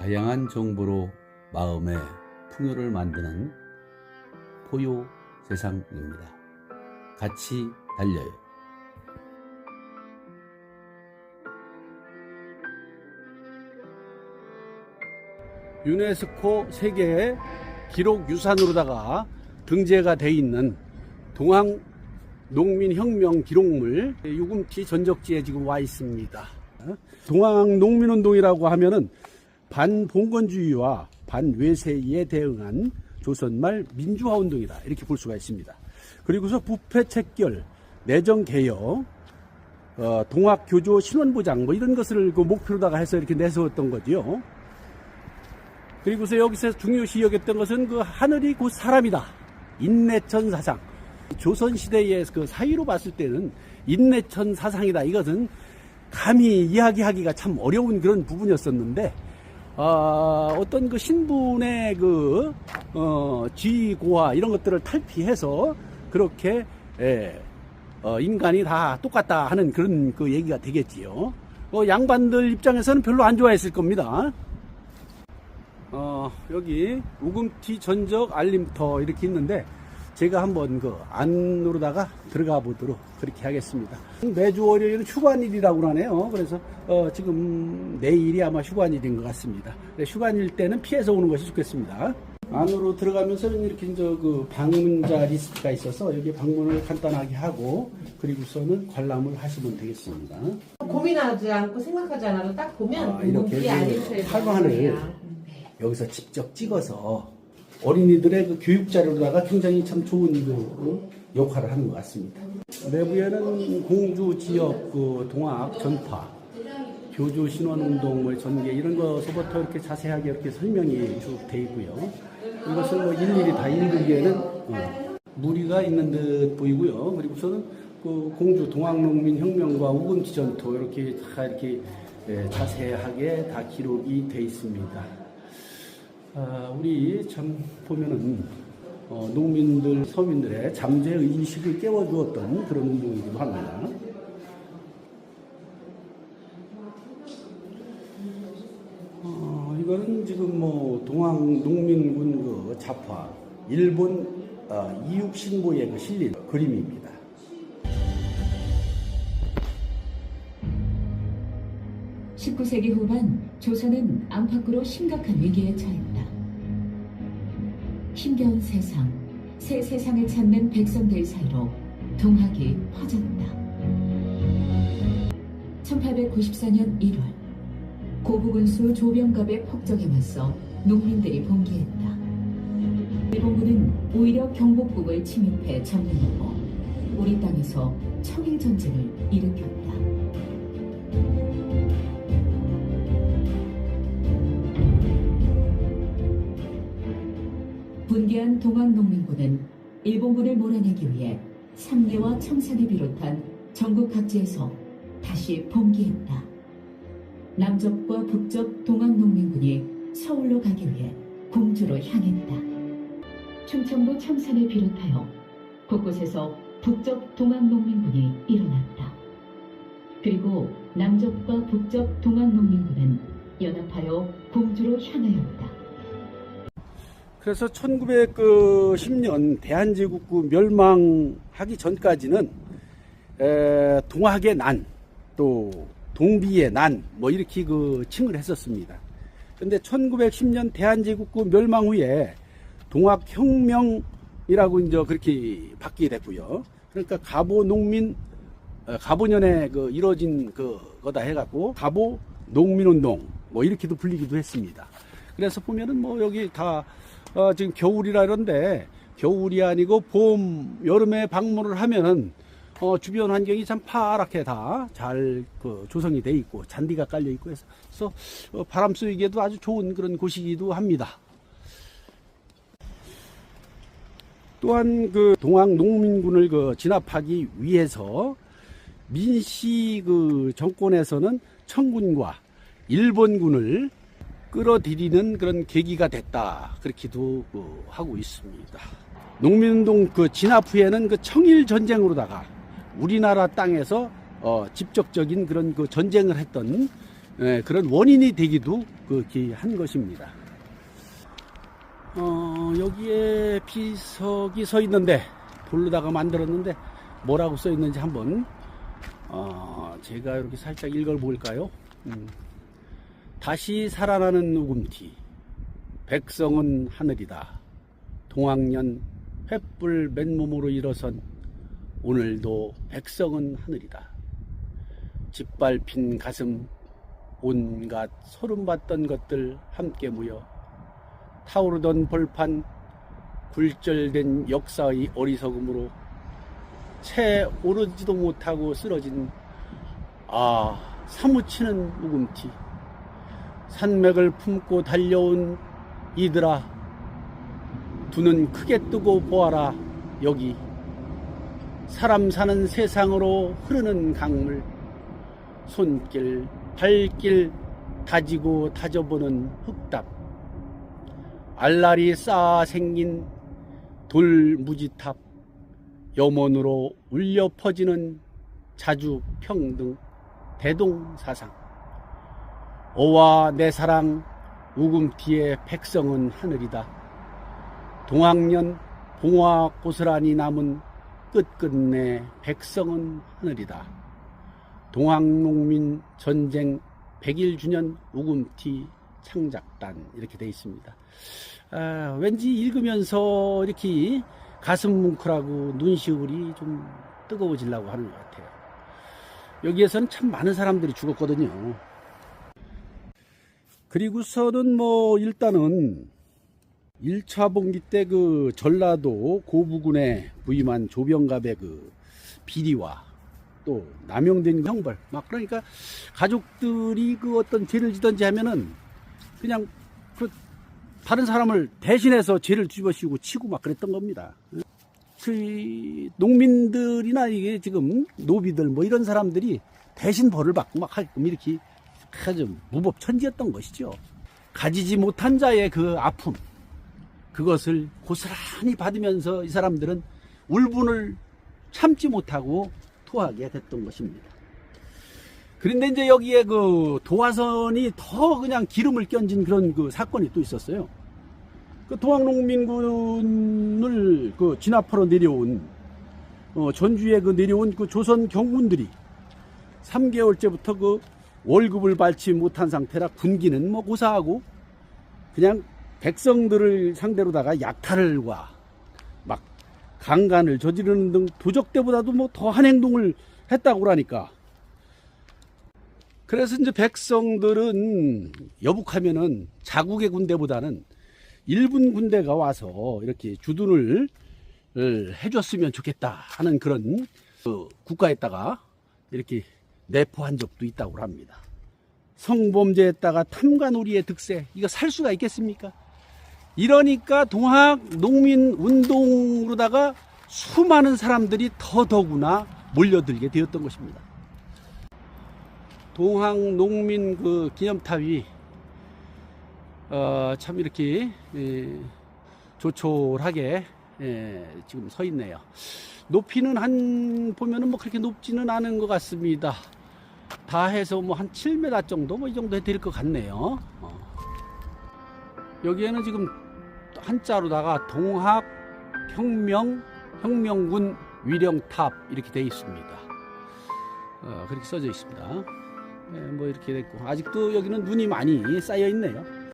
다양한 정보로 마음의 풍요를 만드는 포요 세상입니다. 같이 달려요. 유네스코 세계 기록 유산으로다가 등재가 돼 있는 동항 농민혁명 기록물 유금티 전적지에 지금 와 있습니다. 동항 농민운동이라고 하면은 반봉건주의와 반외세에 대응한 조선말 민주화 운동이다 이렇게 볼 수가 있습니다. 그리고서 부패 척결, 내정 개혁, 어, 동학 교조 신원 보장 뭐 이런 것을 그 목표로다가 해서 이렇게 내세웠던 거지요. 그리고서 여기서 중요시 여겼던 것은 그 하늘이 곧 사람이다. 인내천 사상. 조선 시대의 그 사이로 봤을 때는 인내천 사상이다. 이것은 감히 이야기하기가 참 어려운 그런 부분이었었는데 어, 어떤 그 신분의 그 어, 지고와 이런 것들을 탈피해서 그렇게 예, 어, 인간이 다 똑같다 하는 그런 그 얘기가 되겠지요. 어, 양반들 입장에서는 별로 안 좋아했을 겁니다. 어, 여기 우금티 전적 알림터 이렇게 있는데 제가 한번 그 안으로다가 들어가 보도록 그렇게 하겠습니다. 매주 월요일은 휴관일이라고 하네요. 그래서 어, 지금 내일이 아마 휴관일인 것 같습니다. 네, 휴관일 때는 피해서 오는 것이 좋겠습니다. 안으로 들어가면서는 이렇게 이제 그 방문자 리스트가 있어서 여기 방문을 간단하게 하고 그리고서는 관람을 하시면 되겠습니다. 고민하지 않고 생각하지 않아도 딱 보면 아, 이렇게 그 화관을 나와요. 여기서 직접 찍어서 어린이들의 그 교육 자료로다가 굉장히 참 좋은 그 역할을 하는 것 같습니다. 내부에는 공주 지역 그 동학 전파, 교주 신원 운동 뭐 전개 이런 것부터 이렇게 자세하게 이렇게 설명이 쭉 돼 있고요. 이것을 뭐 일일이 다 읽기에는 어, 무리가 있는 듯 보이고요. 그리고서는 그 공주 동학농민 혁명과 우금지 전투 이렇게 다 이렇게 예, 자세하게 다 기록이 돼 있습니다. 아, 우리 참 보면은 어, 농민들, 서민들의 잠재 의식을 깨워주었던 그런 운동이기도 합니다. 어, 이거는 지금 뭐 동항 농민군 그 잡화 일본 어, 이육 신보에 그 실린 그림입니다. 십 19세기 후반 조선은 안팎으로 심각한 위기에 처했다. 힘겨운 세상, 새 세상을 찾는 백성들 사이로 동학이 퍼졌다. 1894년 1월 고부군수 조병갑의 폭정에 맞서 농민들이 봉기했다. 일본군은 오히려 경복국을 침입해 점령하고 우리 땅에서 청일 전쟁을 일으켰다. 분개한 동학농민군은 일본군을 몰아내기 위해 삼례와 청산을 비롯한 전국 각지에서 다시 봉기했다. 남접과 북접 동학농민군이 서울로 가기 위해 공주로 향했다. 충청도 청산을 비롯하여 곳곳에서 북접 동학농민군이 일어났다. 그리고 남접과 북접 동학농민군은 연합하여 공주로 향하였다. 그래서 1910년 대한제국구 멸망하기 전까지는 에, 동학의 난, 또 동비의 난, 뭐 이렇게 그 칭을 했었습니다. 근데 1910년 대한제국구 멸망 후에 동학혁명이라고 이제 그렇게 바뀌게 됐고요. 그러니까 가보 농민, 어, 가보년에 그 이루어진 그 거다 해갖고 가보 농민운동 뭐 이렇게도 불리기도 했습니다. 그래서 보면은 뭐 여기 다 어, 지금 겨울이라 이런데 겨울이 아니고 봄, 여름에 방문을 하면은 어, 주변 환경이 참 파랗게 다 잘 그 조성이 돼 있고 잔디가 깔려 있고 해서 어, 바람 쐬기에도 아주 좋은 그런 곳이기도 합니다. 또한 그 동학 농민군을 그 진압하기 위해서 민씨 그 정권에서는 청군과 일본군을 끌어들이는 그런 계기가 됐다. 그렇게도 그 하고 있습니다. 농민운동 그 진압 후에는 그 청일 전쟁으로다가 우리나라 땅에서 어, 직접적인 그런 그 전쟁을 했던 예, 그런 원인이 되기도 그렇게 한 것입니다. 어, 여기에 비석이 서 있는데 돌로다가 만들었는데 뭐라고 써 있는지 한번 어, 제가 이렇게 살짝 읽어 볼까요? 음. 다시 살아나는 우금티. 백성은 하늘이다. 동학년 횃불 맨몸으로 일어선 오늘도 백성은 하늘이다. 짓밟힌 가슴 온갖 소름받던 것들 함께 모여 타오르던 벌판 굴절된 역사의 어리석음으로 채 오르지도 못하고 쓰러진 아 사무치는 우금티 산맥을 품고 달려온 이들아 두 눈 크게 뜨고 보아라. 여기 사람 사는 세상으로 흐르는 강물 손길 발길 다지고 다져보는 흙답. 알알이 쌓아 생긴 돌무지탑 염원으로 울려 퍼지는 자주 평등 대동사상 오와 내 사랑 우금티의 백성은 하늘이다 동학년 봉화 고스란히 남은 끝끝내 백성은 하늘이다 동학농민 전쟁 100일 주년 우금티 창작단 이렇게 되어 있습니다. 아, 왠지 읽으면서 이렇게 가슴 뭉클하고 눈시울이 좀 뜨거워지려고 하는 것 같아요. 여기에서는 참 많은 사람들이 죽었거든요. 그리고서는 뭐 일단은 1차 봉기 때 그 전라도 고부군에 부임한 조병갑의 그 비리와 또 남용된 형벌 막 그러니까 가족들이 그 어떤 죄를 지던지 하면은 그냥 그 다른 사람을 대신해서 죄를 뒤집어씌우고 치고 막 그랬던 겁니다. 그 농민들이나 이게 지금 노비들 뭐 이런 사람들이 대신 벌을 받고 막 이렇게 아주 무법천지였던 것이죠. 가지지 못한 자의 그 아픔 그것을 고스란히 받으면서 이 사람들은 울분을 참지 못하고 토하게 됐던 것입니다. 그런데 이제 여기에 그 도화선이 더 그냥 기름을 껴진 그런 그 사건이 또 있었어요. 그 동학농민군을 그 진압하러 내려온 어, 전주에 그 내려온 그 조선 경군들이 3개월째부터 그 월급을 받지 못한 상태라 군기는 뭐 고사하고 그냥 백성들을 상대로다가 약탈을과 막 강간을 저지르는 등 도적 때보다도 뭐 더한 행동을 했다고 그러니까. 그래서 이제 백성들은 여북하면은 자국의 군대보다는 일본 군대가 와서 이렇게 주둔을 해줬으면 좋겠다 하는 그런 그 국가에다가 이렇게 내포한 적도 있다고 합니다. 성범죄에다가 탐관오리의 득세 이거 살 수가 있겠습니까? 이러니까 동학 농민 운동으로다가 수많은 사람들이 더더구나 몰려들게 되었던 것입니다. 동학 농민 그 기념탑이 어, 참 이렇게 예, 조촐하게 예, 지금 서 있네요. 높이는 한 보면은 뭐 그렇게 높지는 않은 것 같습니다. 다 해서 뭐 한 7m 정도 뭐 이 정도 될것 같네요. 어. 여기에는 지금 한자로다가 동학 혁명 혁명군 위령탑 이렇게 되어 있습니다. 어, 그렇게 써져 있습니다. 예, 뭐 이렇게 됐고 아직도 여기는 눈이 많이 쌓여 있네요.